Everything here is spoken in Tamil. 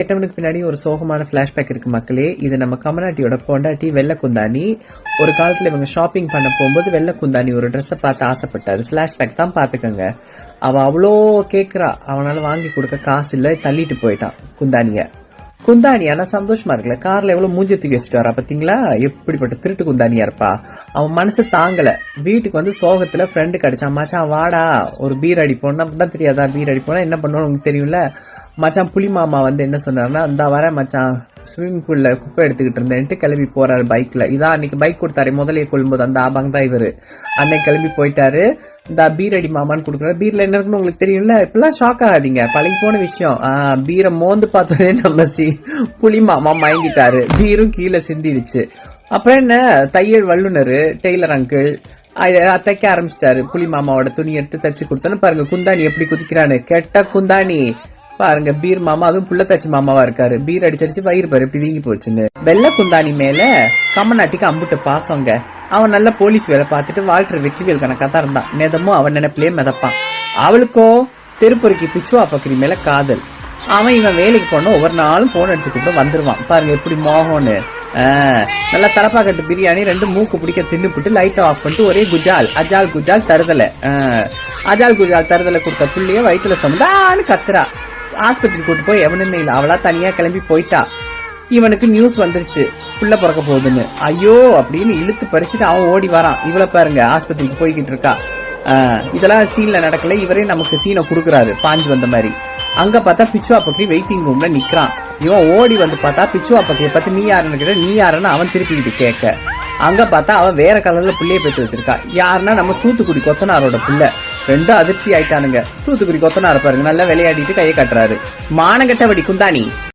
கெட்டவனுக்கு பின்னாடி ஒரு சோகமான பிளாஷ்பேக் இருக்கு மக்களே. இது நம்ம கமநாட்டியோட பொண்டாட்டி வெள்ளை குந்தாணி. ஒரு காலத்துல இவங்க ஷாப்பிங் பண்ண போகும்போது வெள்ளை குந்தாணி ஒரு ட்ரெஸ்ஸை பார்த்து ஆசைப்பட்டாரு பிளாஷ்பேக் தான் பாத்துக்கோங்க அவ அவ்வளோ கேக்குறா. அவனால வாங்கி கொடுக்க காசு இல்ல. தள்ளிட்டு போயிட்டான் குந்தானிய குந்தாணி ஆனா சந்தோஷமா இருக்குல்ல. கார்ல எவ்வளவு மூஞ்சி தூக்கி வச்சுட்டு வரா பாத்தீங்களா? எப்படிப்பட்ட திருட்டு குந்தானியா இருப்பா. அவன் மனசு தாங்கல. வீட்டுக்கு வந்து சோகத்துல ஃப்ரெண்டு கிடைச்சான் மச்சான் வாடா. ஒரு பீர் அடிப்போம் நம்ம தான் தெரியாதா? பீர் அடிப்போம்னா என்ன பண்ணுவோம் உங்களுக்கு தெரியும்ல? மச்சான் புலி மாமா வந்து என்ன சொன்னார்னா அந்த வர மச்சான். ஸ்விம்மிங் பூலில் குப்பை எடுத்துக்கிட்டு இருந்தேன்ட்டு கிளம்பி போறாரு பைக்ல இதான் அன்னைக்கு பைக் கொடுத்தாரு முதலே கொள்ளும்போது அந்த ஆபாங் தான் இவர். அன்னைக்கு கிளம்பி போயிட்டாரு. இந்த பீர் அடி மாமான்னு கொடுக்குறாரு. பீரில் என்ன இருக்குன்னு உங்களுக்கு தெரியும்ல? இப்பெல்லாம் ஷாக் ஆகாதீங்க. பழகி போன விஷயம். பீரை மோந்து பார்த்தோன்னே நம்ம சி புலி மாமா மயங்கிட்டாரு. பீரும் கீழே சிந்திடுச்சு அப்புறம் என்ன? தையல் வல்லுனர் டெய்லர் அங்கிள் தைக்க ஆரம்பிச்சிட்டாரு. புலி மாமாவோட துணி எடுத்து தச்சு கொடுத்தோன்னு பாருங்க குந்தாணி எப்படி குதிக்கிறான்னு. கெட்ட குந்தாணி. பாருங்க பீர் மாமா அதுவும் புள்ளத்தாச்சி மாமாவா இருக்காரு. பீர் அடிச்சடிச்சு வயிறு பாரு எப்படி வீங்கி போச்சுன்னு. வெள்ளை குந்தாணி மேல கம்மநாட்டிக்கு அம்புட்டு பாசங்க. அவன் நல்ல போலீஸ் வேலை பார்த்துட்டு வால்டர் வெற்றிவேல் கணக்கா தான் இருந்தான். நேதமும் அவன் நினைப்பிலே மிதப்பான். அவளுக்கோ தெருப்பொறுக்கி பிச்சுவா பக்கரி மேல காதல். அவன் இவன் வேலைக்கு போனோம் ஒவ்வொரு நாளும் போன் அடிச்சு கூப்பிட்டு வந்துருவான். பாருங்க எப்படி மோகம்னு. நல்லா நல்லா தலப்பாக்கட்டு பிரியாணி ரெண்டு மூக்கு பிடிக்க தின்னுபிட்டு லைட்டை ஆஃப் பண்ணிட்டு ஒரே குஜால் அஜால் குஜால் தருதலை. அஜால் குஜால் தருதலை கொடுத்த புள்ளைய வயிற்றுல சமந்தான்னு கத்துறா. ஆஸ்பத்திரி கூட்டு போய் எவனுமே இல்லை. அவளா தனியா கிளம்பி போயிட்டா. இவனுக்கு நியூஸ் வந்துருச்சு. புள்ள பிறக்க போகுதுன்னு. ஐயோ அப்படின்னு இழுத்து பறிச்சுட்டு அவன் ஓடி வரான். இவளை பாருங்க ஆஸ்பத்திரிக்கு போய்கிட்டு இருக்கா. இதெல்லாம் சீன்ல நடக்கல. இவரே நமக்கு சீனை கொடுக்குறாரு. பாஞ்சு வந்த மாதிரி. அங்க பார்த்தா பிச்சுவா பக்கி வெயிட்டிங் ரூம்ல நிக்கிறான். இவன் ஓடி வந்து பார்த்தா பிச்சுவா பக்கியை பார்த்து நீ யாருன்னு கேட்ட நீ யாருன்னு அவன் திருப்பிக்கிட்டு கேட்க. அங்க பார்த்தா அவன் வேற கலர்ல பிள்ளைய பெற்று வச்சிருக்கா. யாருன்னா நம்ம தூத்துக்குடி கொத்தனாரோட பிள்ளை. ரெண்டும் அதிர்ச்சி ஆயிட்டானுங்க தூத்துக்குடி கொத்தனா இருப்பாருங்க நல்லா விளையாடிட்டு கையை காட்டுறாரு. மானங்கட்டவடி குந்தாணி.